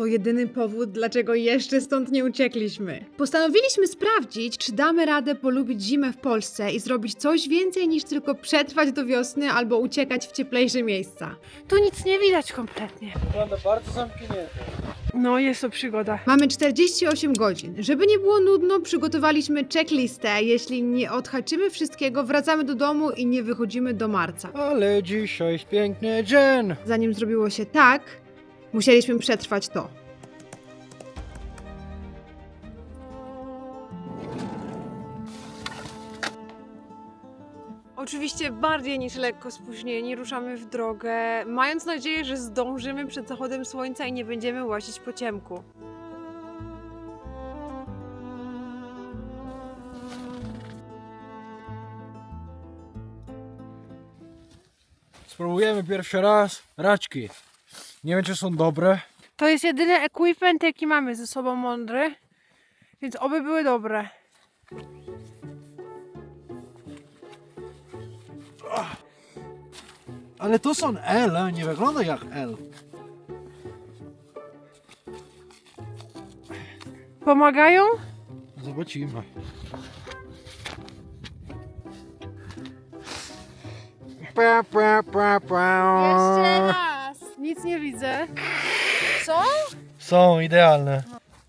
To jedyny powód, dlaczego jeszcze stąd nie uciekliśmy. Postanowiliśmy sprawdzić, czy damy radę polubić zimę w Polsce i zrobić coś więcej niż tylko przetrwać do wiosny albo uciekać w cieplejsze miejsca. Tu nic nie widać kompletnie. Wygląda bardzo zamknięte. No, jest to przygoda. Mamy 48 godzin. Żeby nie było nudno, przygotowaliśmy checklistę. Jeśli nie odhaczymy wszystkiego, wracamy do domu i nie wychodzimy do marca. Ale dzisiaj jest piękny dzień. Zanim zrobiło się tak, musieliśmy przetrwać to. Oczywiście bardziej niż lekko spóźnieni ruszamy w drogę, mając nadzieję, że zdążymy przed zachodem słońca i nie będziemy łazić po ciemku. Spróbujemy pierwszy raz raczki. Nie wiem, czy są dobre. To jest jedyny equipment, jaki mamy ze sobą mądry, więc oby były dobre. Ale to są L, a nie wygląda jak L. Pomagają? Zobaczymy. Pa, pa, pa, pa. raz! Nic nie widzę. Co? Są idealne.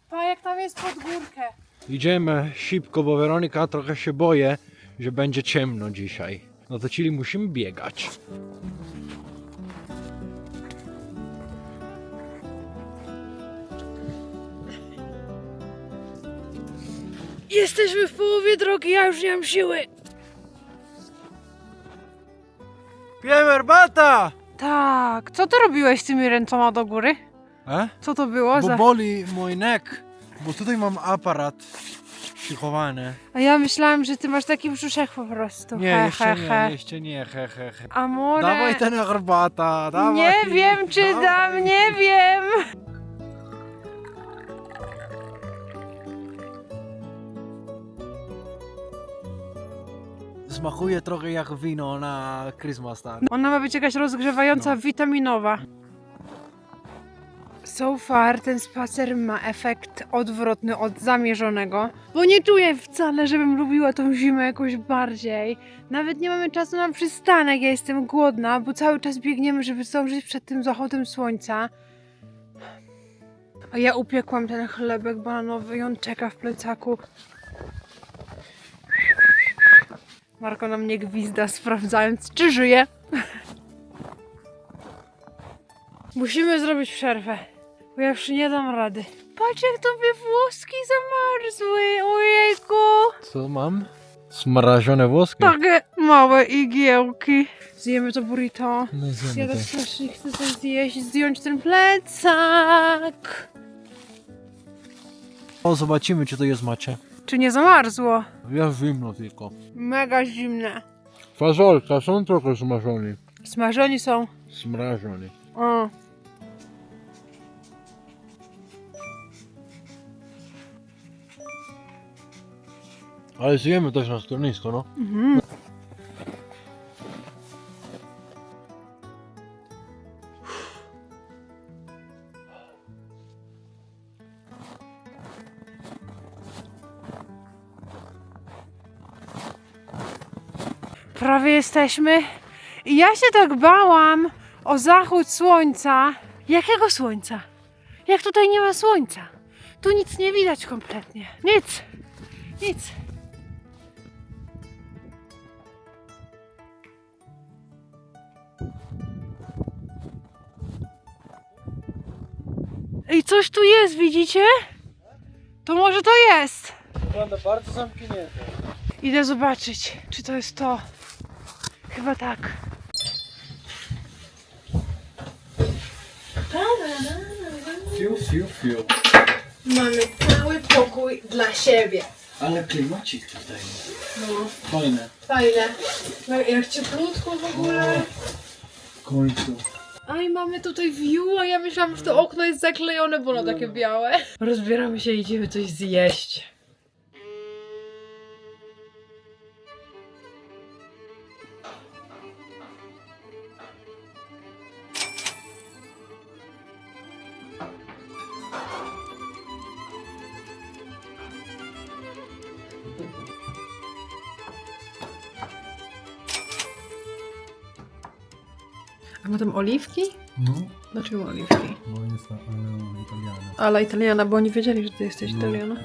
Pa, jak tam jest pod górkę. Idziemy szybko, bo Weronika trochę się boję, że będzie ciemno dzisiaj. No to czyli musimy biegać. Jesteśmy w połowie drogi, ja już nie mam siły. Pijemy herbata! Tak, co ty robiłeś z tymi ręcoma do góry? E? Co to było Bo za... boli mój nek, bo tutaj mam aparat przychowany. A ja myślałem, że ty masz taki brzuszek po prostu. Nie, he, jeszcze he, nie, he. jeszcze nie, he, he, he. Amore... Dawaj ten herbata, dawaj. Nie wiem, czy dam, nie wiem. Smakuje trochę jak wino na Christmas, tak? Ona ma być jakaś rozgrzewająca, No. witaminowa. So far ten spacer ma efekt odwrotny od zamierzonego, bo nie czuję wcale, żebym lubiła tą zimę jakoś bardziej. Nawet nie mamy czasu na przystanek, ja jestem głodna, bo cały czas biegniemy, żeby zdążyć przed tym zachodem słońca. A ja upiekłam ten chlebek bananowy i on czeka w plecaku. Marko na mnie gwizda, sprawdzając, czy żyje. Musimy zrobić przerwę, bo ja już nie dam rady. Patrz jak tobie włoski zamarzły, ojejku. Co mam? Smrażone włoski? Takie małe igiełki. Zjemy to burrito. No Ja zjemy tak to. strasznie chcę coś zjeść, zdjąć ten plecak. O, zobaczymy, czy to jest macie. Czy nie zamarzło? Ja zimno tylko. Mega zimne. Fazolka są trochę smażone. Smażoni są. Smrażone. O. Ale zjemy też na stronnisko, no. Mhm. Prawie jesteśmy. I ja się tak bałam o zachód słońca. Jakiego słońca? Jak tutaj nie ma słońca? Tu nic nie widać kompletnie. Nic. Nic. Ej, coś tu jest, widzicie? To może to jest. Wygląda bardzo zamknięte. Idę zobaczyć, czy to jest to. Chyba tak. Fiu, fiu, fiu. Mamy cały pokój dla siebie. Ale klimacik tutaj. No, Fajne. fajne. No, Jak cieplutko w ogóle. W końcu. Aj, mamy tutaj view, a ja myślałam, że to okno jest zaklejone, bo ono takie białe. Rozbieramy się i idziemy coś zjeść. Oliwki? No, Dlaczego oliwki? bo jest ale italiana. Ale italiana, bo oni wiedzieli, że ty jesteś No, italiana.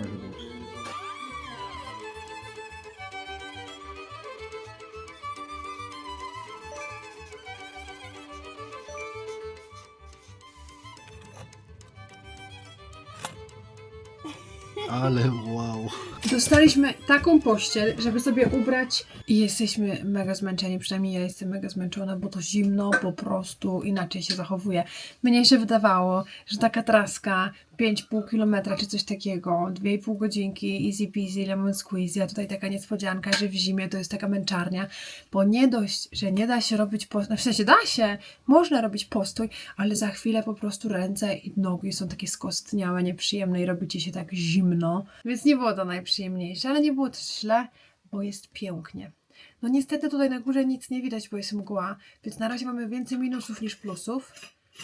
Dostaliśmy taką pościel, żeby sobie ubrać i jesteśmy mega zmęczeni, przynajmniej ja jestem mega zmęczona, bo to zimno po prostu inaczej się zachowuje. Mnie się wydawało, że taka traska 5,5 km czy coś takiego, 2,5 godzinki, easy peasy, lemon squeezy, a tutaj taka niespodzianka, że w zimie to jest taka męczarnia, bo nie dość, że nie da się robić postój, w sensie da się, można robić postój, ale za chwilę po prostu ręce i nogi są takie skostniałe, nieprzyjemne i robi ci się tak zimno. Więc nie było to najprzyjemniejsze, ale nie było też źle, bo jest pięknie. No niestety tutaj na górze nic nie widać, bo jest mgła, więc na razie mamy więcej minusów niż plusów,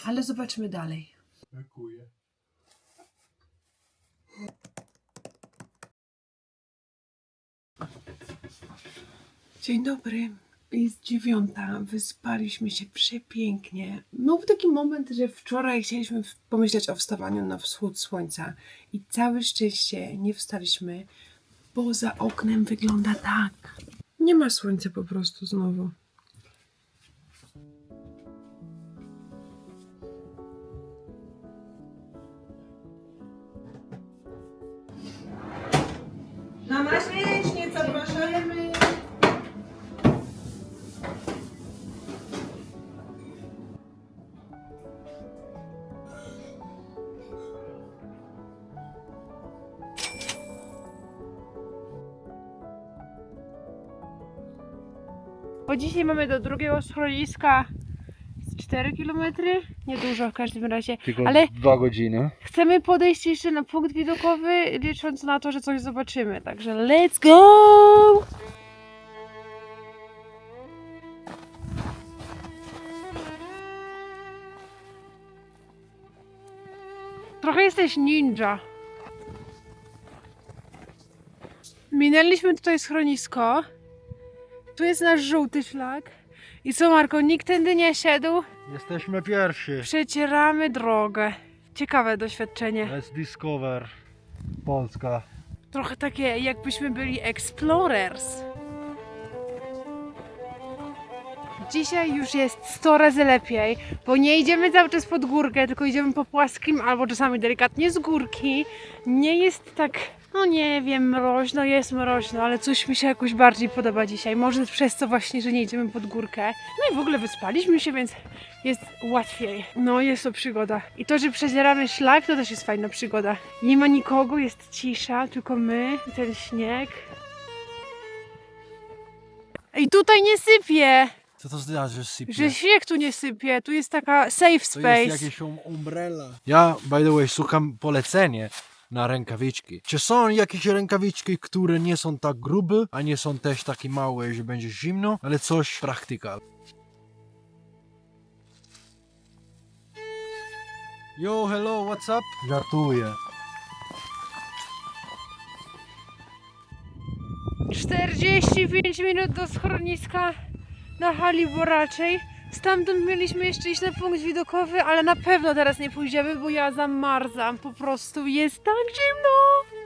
ale zobaczymy dalej. Dziękuję. Dzień dobry. Jest dziewiąta, wyspaliśmy się przepięknie. Był taki moment, że wczoraj chcieliśmy pomyśleć o wstawaniu na wschód słońca i całe szczęście nie wstaliśmy, bo za oknem wygląda tak. Nie ma słońca po prostu znowu. Bo dzisiaj mamy do drugiego schroniska z 4 km. Niedużo w każdym razie. Tylko Ale- dwa godziny. Chcemy podejść jeszcze na punkt widokowy, licząc na to, że coś zobaczymy. Także let's go! Trochę jesteś ninja. Minęliśmy tutaj schronisko. Tu jest nasz żółty szlak. I co, Marko, nikt tędy nie szedł? Jesteśmy pierwsi. Przecieramy drogę. Ciekawe doświadczenie. Let's discover Polska. Trochę takie, jakbyśmy byli explorers. Dzisiaj już jest 100 razy lepiej, bo nie idziemy cały czas pod górkę, tylko idziemy po płaskim albo czasami delikatnie z górki. Nie jest tak, no nie wiem, mroźno, jest mroźno, ale coś mi się jakoś bardziej podoba dzisiaj. Może przez to właśnie, że nie idziemy pod górkę. No i w ogóle wyspaliśmy się, więc jest łatwiej. No, jest to przygoda. I to, że przedzieramy szlak, to też jest fajna przygoda. Nie ma nikogo, jest cisza, tylko my i ten śnieg. I tutaj nie sypie! Co to znaczy, że sypie? Że śnieg tu nie sypie, tu jest taka safe To jest space. jakieś um- umbrella. Ja, by the way, szukam polecenie na rękawiczki. Czy są jakieś rękawiczki, które nie są tak grube, a nie są też takie małe, że będzie zimno, ale coś practical. Yo, hello, what's up? Żartuję. 45 minut do schroniska na hali boraczej. Stamtąd mieliśmy jeszcze iść na punkt widokowy, ale na pewno teraz nie pójdziemy, bo ja zamarzam. Po prostu jest tak zimno.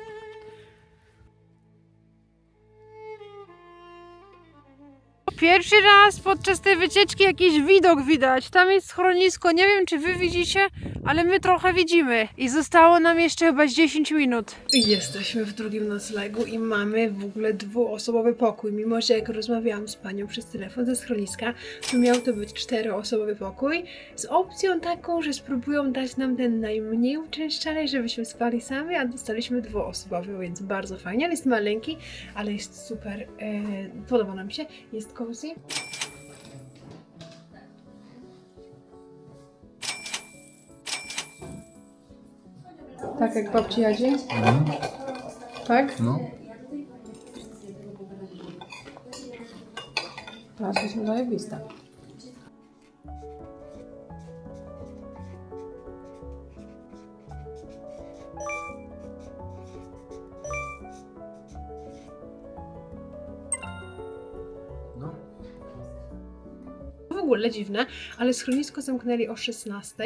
Pierwszy raz podczas tej wycieczki jakiś widok widać. Tam jest schronisko. Nie wiem, czy wy widzicie, ale my trochę widzimy. I zostało nam jeszcze chyba z 10 minut. Jesteśmy w drugim noclegu i mamy w ogóle dwuosobowy pokój. Mimo, że jak rozmawiałam z panią przez telefon ze schroniska, to miał to być czteroosobowy pokój z opcją taką, że spróbują dać nam ten najmniej uczęszczany, żebyśmy spali sami, a dostaliśmy dwuosobowy, więc bardzo fajnie. Ale jest maleńki, ale jest super. E, podoba nam się. Jest cozy. Tak jak babci Jadzie? Tak? No. Teraz jesteśmy zajebista. Ogóle dziwne, ale schronisko zamknęli o 16.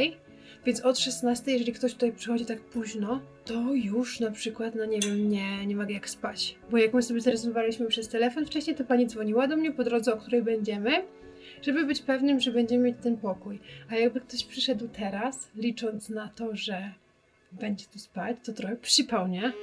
Więc od 16, jeżeli ktoś tutaj przychodzi tak późno, to już na przykład, no nie wiem, nie, nie mogę jak spać. Bo jak my sobie zarezerwowaliśmy przez telefon wcześniej, to pani dzwoniła do mnie po drodze, o której będziemy, żeby być pewnym, że będziemy mieć ten pokój. A jakby ktoś przyszedł teraz, licząc na to, że będzie tu spać, to trochę przypał, nie?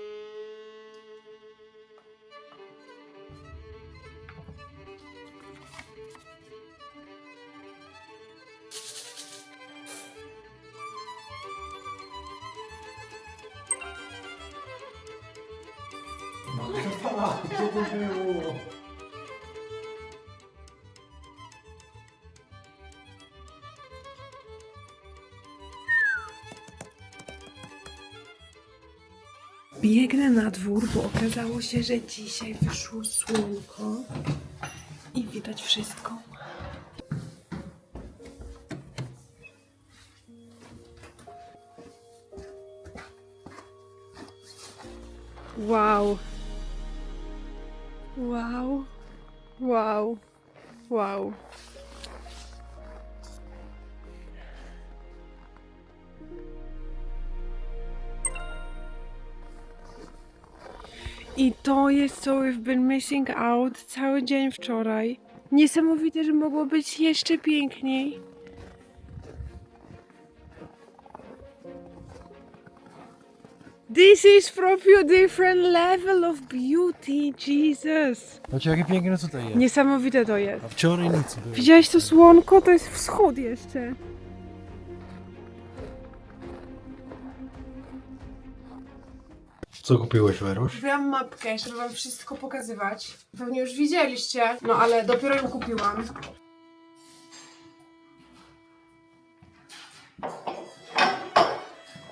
Biegnę na dwór, bo okazało się, że dzisiaj wyszło słonko i widać wszystko. Wow. Wow. Wow. Wow. I to jest co we've been missing out cały dzień wczoraj. Niesamowite, że mogło być jeszcze piękniej. This is from a different level of beauty, Jesus. Znaczy, jakie piękne tutaj jest. Niesamowite to jest. A wczoraj nic było. Widziałeś to słonko? To jest wschód jeszcze. Co kupiłeś, Weruś? Kupiłam mapkę, żeby wam wszystko pokazywać. Pewnie już widzieliście, no ale dopiero ją kupiłam.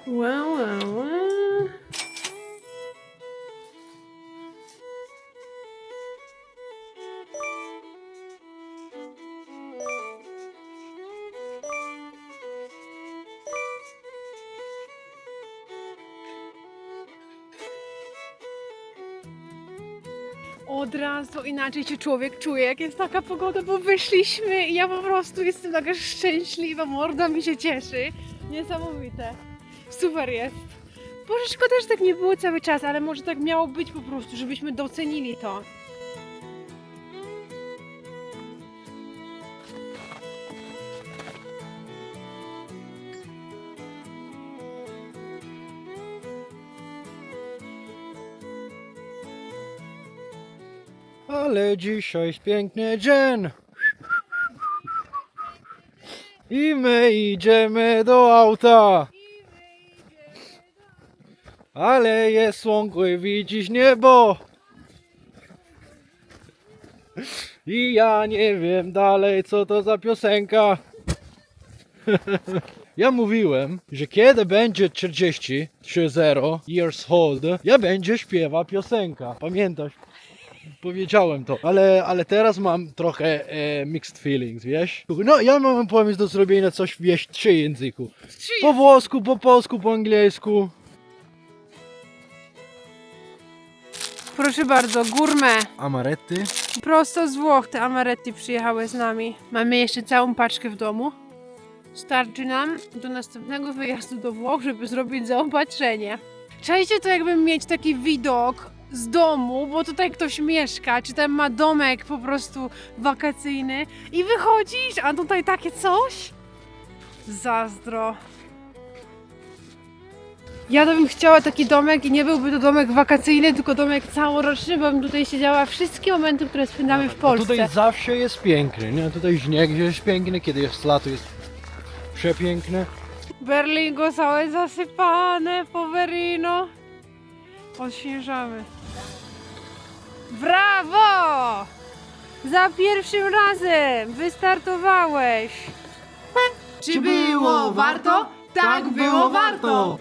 Wow, wow, wow. Od razu inaczej się człowiek czuje, jak jest taka pogoda, bo wyszliśmy i ja po prostu jestem taka szczęśliwa, morda mi się cieszy. Niesamowite. Super jest. Boże, szkoda, że tak nie było cały czas, ale może tak miało być po prostu, żebyśmy docenili to. Ale dzisiaj piękny dzień. I my idziemy do auta. Ale jest słonko i widzisz niebo. I ja nie wiem dalej co to za piosenka. Ja mówiłem, że kiedy będzie 40, 3-0 years old, ja będzie śpiewa piosenka. Pamiętasz? Powiedziałem to, ale, ale teraz mam trochę e, mixed feelings, wiesz? No, ja mam pomysł do zrobienia coś, wiesz, w trzy języku. Po włosku, po polsku, po angielsku. Proszę bardzo, gurme. Amaretty. Prosto z Włoch te amaretti przyjechały z nami. Mamy jeszcze całą paczkę w domu. Starczy nam do następnego wyjazdu do Włoch, żeby zrobić zaopatrzenie. Czajcie to jakby mieć taki widok z domu, bo tutaj ktoś mieszka, czy tam ma domek po prostu wakacyjny i wychodzisz, a tutaj takie coś? Zazdro. Ja to bym chciała taki domek i nie byłby to domek wakacyjny, tylko domek całoroczny, bo bym tutaj siedziała wszystkie momenty, które spędzamy w A Polsce. tutaj zawsze jest piękny, nie? Tutaj śnieg jest piękny, kiedy jest lato jest przepiękny. Berlingo całe zasypane, poverino. Odśnieżamy. Brawo! Za pierwszym razem wystartowałeś. Czy było warto? Tak, było warto!